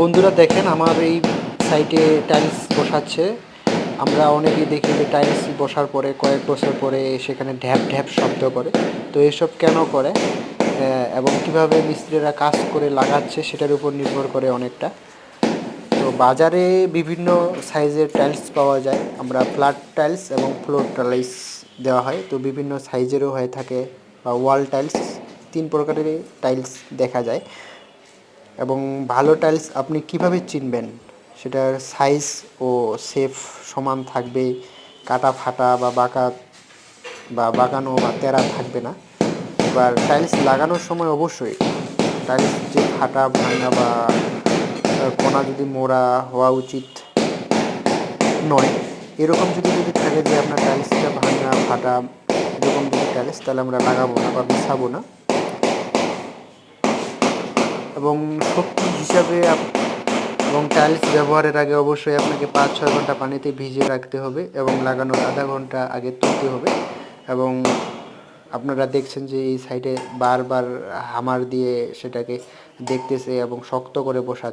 বন্ধুরা দেখেন, আমার এই সাইটে টাইলস বসাচ্ছে। আমরা অনেকেই দেখি যে টাইলস বসার পরে, কয়েক বছর পরে সেখানে ঢ্যাপ ঢ্যাপ শব্দ করে। তো এসব কেন করে? এবং কীভাবে মিস্ত্রিরা কাজ করে লাগাচ্ছে সেটার উপর নির্ভর করে অনেকটা। তো বাজারে বিভিন্ন সাইজের টাইলস পাওয়া যায়। আমরা ফ্ল্যাট টাইলস এবং ফ্লোর টাইলস দেওয়া হয়। তো বিভিন্ন সাইজেরও হয়ে থাকে বা ওয়াল টাইলস তিন প্রকারের টাইলস দেখা যায়। এবং ভালো টাইলস আপনি কীভাবে চিনবেন? সেটার সাইজ ও সেফ সমান থাকবে, কাটা ফাটা বা বাঁকা, বা বাঁকানো বা তেরা থাকবে না। এবার টাইলস লাগানোর সময় অবশ্যই টাইলস যে ফাটা, ভাঙা বা কোনা যদি মোড়া হওয়া উচিত নয়, এরকম যদি যদি থাকে যে আপনার টাইলসটা ভাঙা, ফাটা, এরকম যদি টাইলস তাহলে আমরা লাগাবো না বা বিছাবো না। এবং শক্তি হিসাবে এবং টাইলস ব্যবহারের আগে অবশ্যই আপনাকে পাঁচ, ছয় ঘণ্টা পানিতে ভিজিয়ে রাখতে হবে এবং লাগানোর আধা ঘণ্টা আগে তুলতে হবে এবং আপনারা দেখছেন যে এই সাইডে বারবার হামার দিয়ে সেটাকে দেখতেছে এবং শক্ত করে বসা